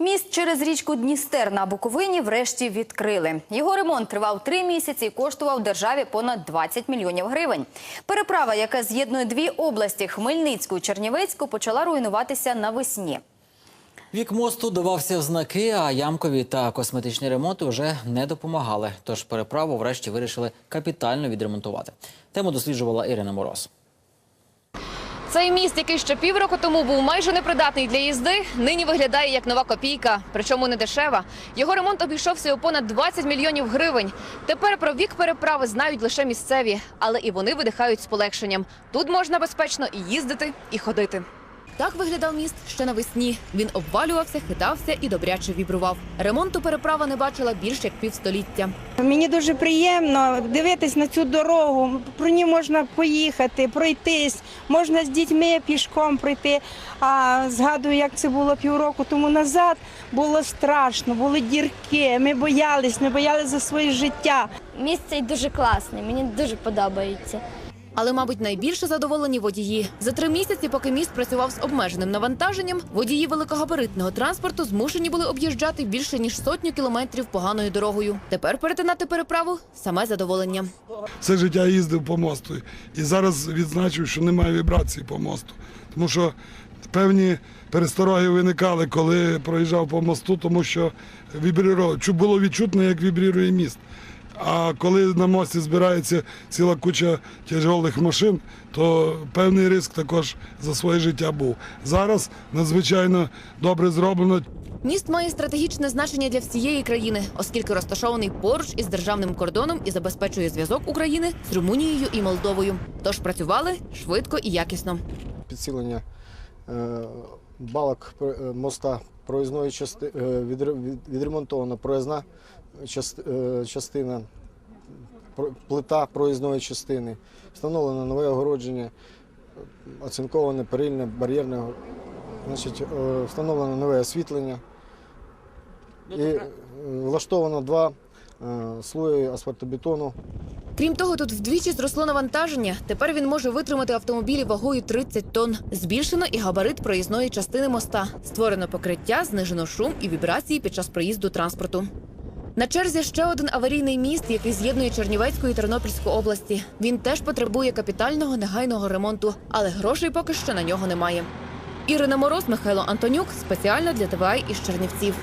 Міст через річку Дністер на Буковині врешті відкрили. Його ремонт тривав три місяці і коштував державі понад 20 мільйонів гривень. Переправа, яка з'єднує дві області Хмельницьку і Чернівецьку, почала руйнуватися навесні. Вік мосту давався в знаки, а ямкові та косметичні ремонти вже не допомагали. Тож переправу врешті вирішили капітально відремонтувати. Тему досліджувала Ірина Мороз. Цей міст, який ще півроку тому був майже непридатний для їзди, нині виглядає як нова копійка, причому не дешева. Його ремонт обійшовся у понад 20 мільйонів гривень. Тепер про вік переправи знають лише місцеві, але і вони видихають з полегшенням. Тут можна безпечно і їздити, і ходити. Так виглядав міст ще навесні. Він обвалювався, хитався і добряче вібрував. Ремонту переправа не бачила більше як півстоліття. Мені дуже приємно дивитись на цю дорогу. Про ній можна поїхати, пройтись, можна з дітьми пішком пройти. А згадую, як це було півроку тому назад. Було страшно, були дірки. Ми боялись, ми боялись за своє життя. Місце дуже класний, мені дуже подобається. Але, мабуть, найбільше задоволені водії. За три місяці, поки міст працював з обмеженим навантаженням, водії великогабаритного транспорту змушені були об'їжджати більше ніж сотню кілометрів поганою дорогою. Тепер перетинати переправу саме задоволення. все життя їздив по мосту. І зараз відзначив, що немає вібрації по мосту. Тому що певні перестороги виникали, коли проїжджав по мосту, тому що вібрирував. Було відчутно, як вібрірує міст. А коли на мості збирається ціла куча тяжелих машин, то певний ризик також за своє життя був. Зараз надзвичайно добре зроблено. Міст має стратегічне значення для всієї країни, оскільки розташований поруч із державним кордоном і забезпечує зв'язок України з Румунією і Молдовою. Тож працювали швидко і якісно. підсилення балок е, моста проїзної частини відремонтована проїзна е, частина, плита проїзної частини, встановлено нове огородження, е, оцинковане перильне, бар'єрне, значить, е, встановлено нове освітлення. І е, влаштовано два е, слої асфальтобетону Крім того, тут вдвічі зросло навантаження. Тепер він може витримати автомобілі вагою 30 тонн. Збільшено і габарит проїзної частини моста. Створено покриття, знижено шум і вібрації під час проїзду транспорту. На черзі ще один аварійний міст, який з'єднує Чернівецьку і Тернопільську області. Він теж потребує капітального негайного ремонту, але грошей поки що на нього немає. Ірина Мороз, Михайло Антонюк спеціально для ТВА із Чернівців.